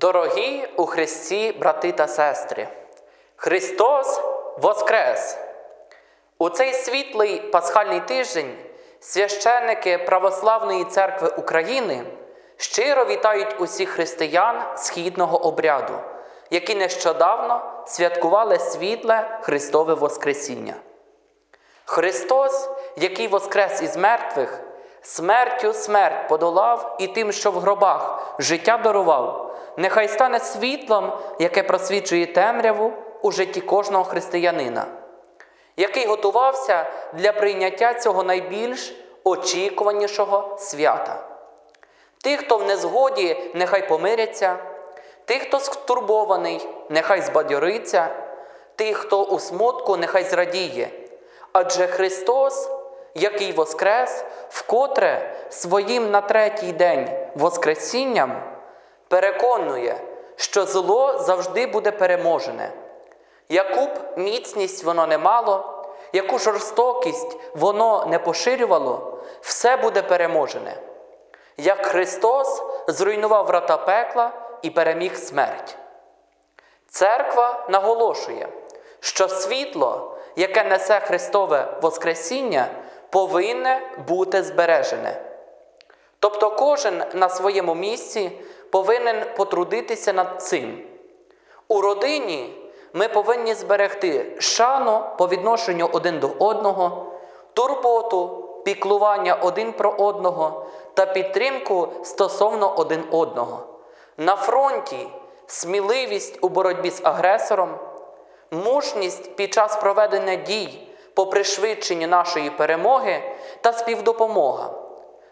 Дорогі у Христі, брати та сестри, Христос Воскрес! У цей світлий пасхальний тиждень священники Православної церкви України щиро вітають усіх християн східного обряду, які нещодавно святкували світле Христове Воскресіння. Христос, який воскрес із мертвих, смертю смерть подолав і тим, що в гробах життя дарував, нехай стане світлом, яке просвічує темряву у житті кожного християнина, який готувався для прийняття цього найбільш очікуванішого свята. Тих, хто в незгоді, нехай помиряться, тих, хто стурбований, нехай збадьориться, тих, хто у смутку, нехай зрадіє. Адже Христос, який воскрес, вкотре своїм на третій день Воскресінням переконує, що зло завжди буде переможене. Яку б міцність воно не мало, яку жорстокість воно не поширювало, все буде переможене. Як Христос зруйнував врата пекла і переміг смерть. Церква наголошує, що світло, яке несе Христове Воскресіння, повинне бути збережене. Тобто кожен на своєму місці повинен потрудитися над цим. У родині ми повинні зберегти шану по відношенню один до одного, турботу, піклування один про одного та підтримку стосовно один одного. На фронті сміливість у боротьбі з агресором, мужність під час проведення дій по пришвидшенню нашої перемоги та співдопомога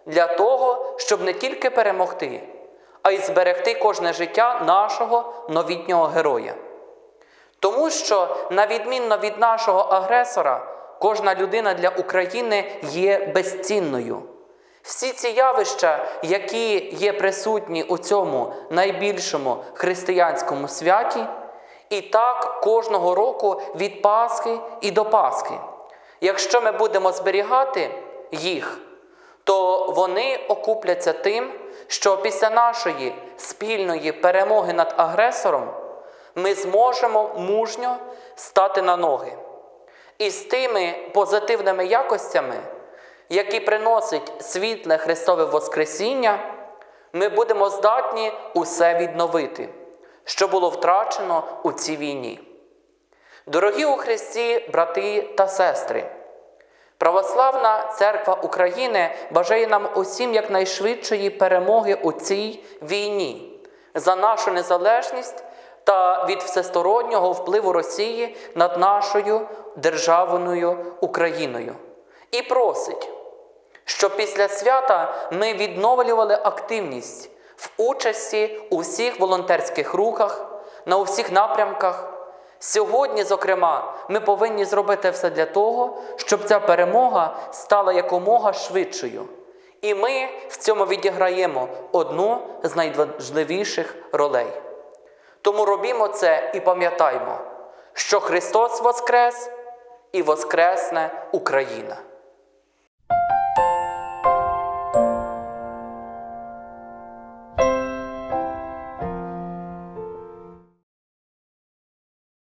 для того, щоб не тільки перемогти, а й зберегти кожне життя нашого новітнього героя. Тому що, на відмінно від нашого агресора, кожна людина для України є безцінною. Всі ці явища, які є присутні у цьому найбільшому християнському святі, і так кожного року від Пасхи і до Пасхи. Якщо ми будемо зберігати їх, то вони окупляться тим, що після нашої спільної перемоги над агресором ми зможемо мужньо стати на ноги. І з тими позитивними якостями, які приносить світле Христове Воскресіння, ми будемо здатні усе відновити, що було втрачено у цій війні. Дорогі у Христі, брати та сестри, Православна Церква України бажає нам усім якнайшвидшої перемоги у цій війні за нашу незалежність та від всестороннього впливу Росії над нашою державною Україною. І просить, щоб після свята ми відновлювали активність в участі у всіх волонтерських рухах, на усіх напрямках. Сьогодні, зокрема, ми повинні зробити все для того, щоб ця перемога стала якомога швидшою. І ми в цьому відіграємо одну з найважливіших ролей. Тому робімо це і пам'ятаймо, що Христос Воскрес і Воскресне Україна.